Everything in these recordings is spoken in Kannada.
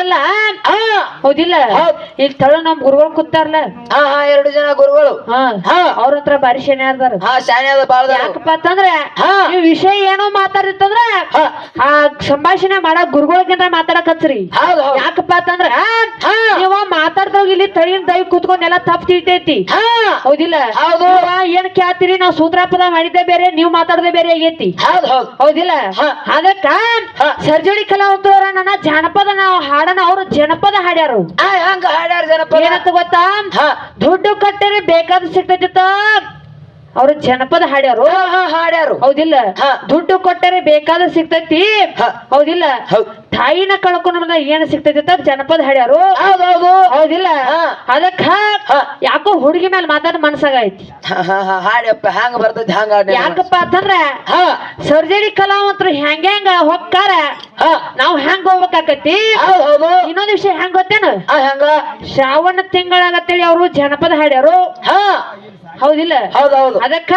ಹಾ ಹೌದಿಲ್ಲ. ಈಗ ಇಲ್ಲಿ ತಳ ನಮ್ ಗುರುಗಳು ಕೂತಾರಲ್ಲ ಹಾ ಹಾ ಎರಡು ಜನ ಗುರುಗಳು. ಹಾ. ಹಾ. ಅವ್ರ ಹತ್ರ ಬಾರಿ ಶನಿ ಅದಾರ ಹಾ ಶಾನೆ ಅದ ಬಾಳ್ದ ಯಾಕಪ್ಪ ಅಂತಂದ್ರೆ. ನೀವು ವಿಷಯ ಏನೋ ಮಾತಾಡಿತ್ತಂದ್ರ ಆ ಸಂಭಾಷಣೆ ಮಾಡಕ್ ಗುರುಗಳಿಗಿಂತ ಮಾತಾಡಕ್ ಹಚ್ರಿ ಯಾಕಪ್ಪ ಅಂತಂದ್ರ ಇಲ್ಲಿ ತಳಿನ ದೈ ಕುತ್ಕೊಂಡ್ ಎಲ್ಲ ತಪ್ಪ ತಿಳ್ತೈತಿ. ಹೌದಿಲ್ಲ? ಏನ್ ಕೇಳ್ತೀರಿ? ನಾವ್ ಸೂತ್ರಾಪದ ಮಾಡಿದ್ದೆ ಬೇರೆ ನೀವು ಮಾತಾಡದೆ ಬೇರೆ ಆಗೈತಿ. ಹೌದು ಹೌದು. ಹೌದಿಲ್ಲ. ಅದಕ್ಕ ಸರ್ಜೋಡಿ ಸರ್ಜರಿ ಕಲಾವಂತವ್ರ ನನ್ನ ಜನಪದ ನಾವು ಹಾಡನ ಅವ್ರು ಜನಪದ ಹಾಡ್ಯಾರು. ಆ ಹಂಗ ಹಾಡ್ಯಾರ ಜನಪದ? ಏನಂತ ಗೊತ್ತಾ? ದುಡ್ಡು ಕಟ್ಟರೆ ಬೇಕಾದ ಸಿಗ್ತೈತಿತ್ತ ಅವ್ರು ಜನಪದ ಹಾಡ್ಯಾರು. ಹಾಡ್ಯಾರು. ಹೌದಿಲ್ಲ. ದುಡ್ಡು ಕೊಟ್ಟರೆ ಬೇಕಾದ ಸಿಗ್ತೈತಿ. ಹೌದಿಲ್ಲ? ಹೌದ್ ತಾಯಿನ ಕಳ್ಕೊಂಡ ಏನ್ ಸಿಗ್ತೈತಿ ಅಂತ ಜನಪದ ಹಾಡ್ಯಾರು. ಹೌದು ಹೌದು. ಹೌದಿಲ್ಲ. ಅದಕ್ಕ ಹಾ. ಯಾಕೋ ಹುಡುಗಿ ಮೇಲೆ ಮಾತಾಡ ಮನ್ಸಾಗೈತಿ. ಹಾ ಹಾ ಹಾ ಹಾಡ್ಯಪ್ಪ ಹ್ಯಾಂಗ ಬರ್ತೈತಿ ಹಂಗ ಯಾಕಪ್ಪ ಅಂತಂದ್ರ ಸರ್ಜರಿ ಕಲಾವಂತರು ಹೆಂಗ ಹೆಂಗ ಹೋಗ್ತಾರ ನಾವ್ ಹೆಂಗ್ ಹೋಗ್ಬೇಕಾಕತಿ ಇನ್ನೊಂದ್ ವಿಷಯ ಹೆಂಗ್ ಗೊತ್ತೇನು? ಶ್ರಾವಣ ತಿಂಗಳಾಗತ್ತೇಳಿ ಅವರು ಜನಪದ ಹಾಡ್ಯಾರು. ಹಾ. ಹೌದಿಲ್ಲ? ಹೌದು ಹೌದು ಅದಕ್ಕ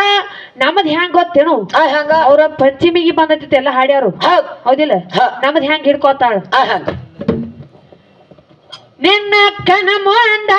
ನಮ್ದ್ ಹೆಂಗ್ ಗೊತ್ತೇನು? ಆ ಹಂಗ ಅವ್ರ ಪಶ್ಚಿಮಿಗೆ ಬಂದೈತಿ ಎಲ್ಲ ಹಾಡ್ಯಾರು. ಹೌದು ಹೌದಿಲ್ಲ? ನಮ್ದ್ ಹೆಂಗ್ ಹಿಡ್ಕೋತಾಳ? ನಿನ್ನ ಕಣ ಮುಂದ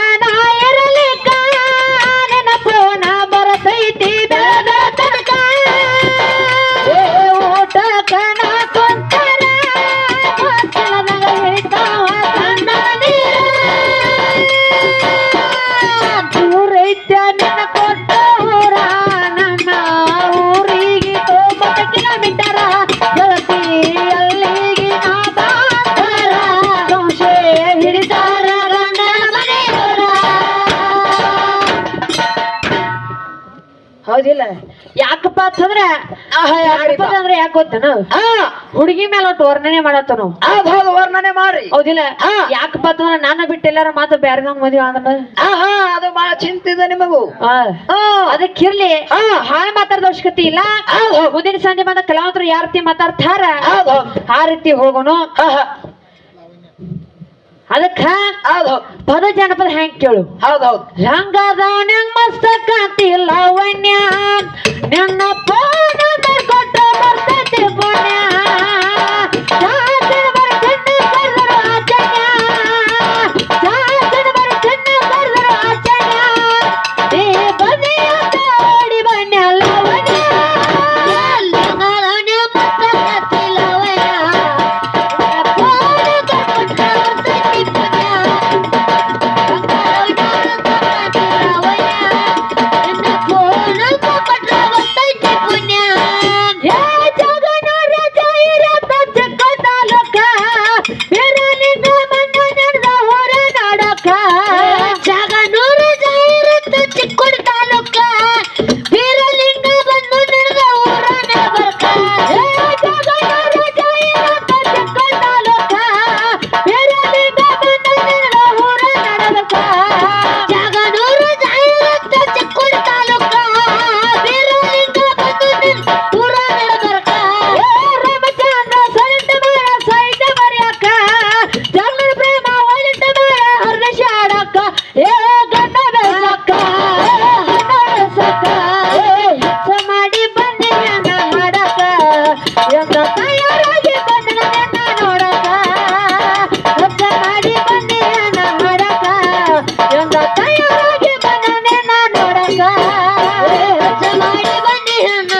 ಹೌದಿಲ್ಲ. ಯಾಕಪ್ಪ ಅಂತಂದ್ರೆ ಅಂದ್ರೆ ಯಾಕೆ ಗೊತ್ತೇನ? ಹಾ. ಹುಡುಗಿ ಮೇಲೆ ಒಟ್ಟು ವರ್ಣನೆ ಮಾಡತ್ತ ನಾವು ವರ್ಣನೆ ಮಾಡ್ರಿ ಹೌದಿಲ್ಲ. ಯಾಕಪ್ಪ ಅಂತಂದ್ರೆ ನಾನು ಬಿಟ್ಟು ಎಲ್ಲಾರ ಮಾತು ಬ್ಯಾರ್ದಂಗ್ ಮದ್ವೆ ಅಂದ್ರೆ ಅದು ಬಹಳ ಚಿಂತಿದೆ ನಿಮಗು. ಅದಕ್ಕಿರ್ಲಿ ಹಾ. ಹಾಳ ಮಾತಾಡದ ಅವಶ್ಯಕತೆ ಇಲ್ಲ. ಮುಂದಿನ ಸಂಜೆ ಬಂದ ಕಲಾವಂತರು ಯಾರ ರೀತಿ ಮಾತಾಡ್ತಾರ? ಆ ರೀತಿ ಹೋಗೋಣ ಅದಕ್ಕ? ಹೌದು ಪದ ಜನಪದ ಹೆಂಗ್ ಕೇಳು? ಹೌದು ಹೌದು. ನಂಗ್ ಮಸ್ತ ಕಾಂತಿ ಲವಣ್ಯ ನನ್ನ ಪೋಣ ಕೊಟ್ಟ ಬರ್ತೈತಿ ಪುಣ್ಯ. பாடுவனில்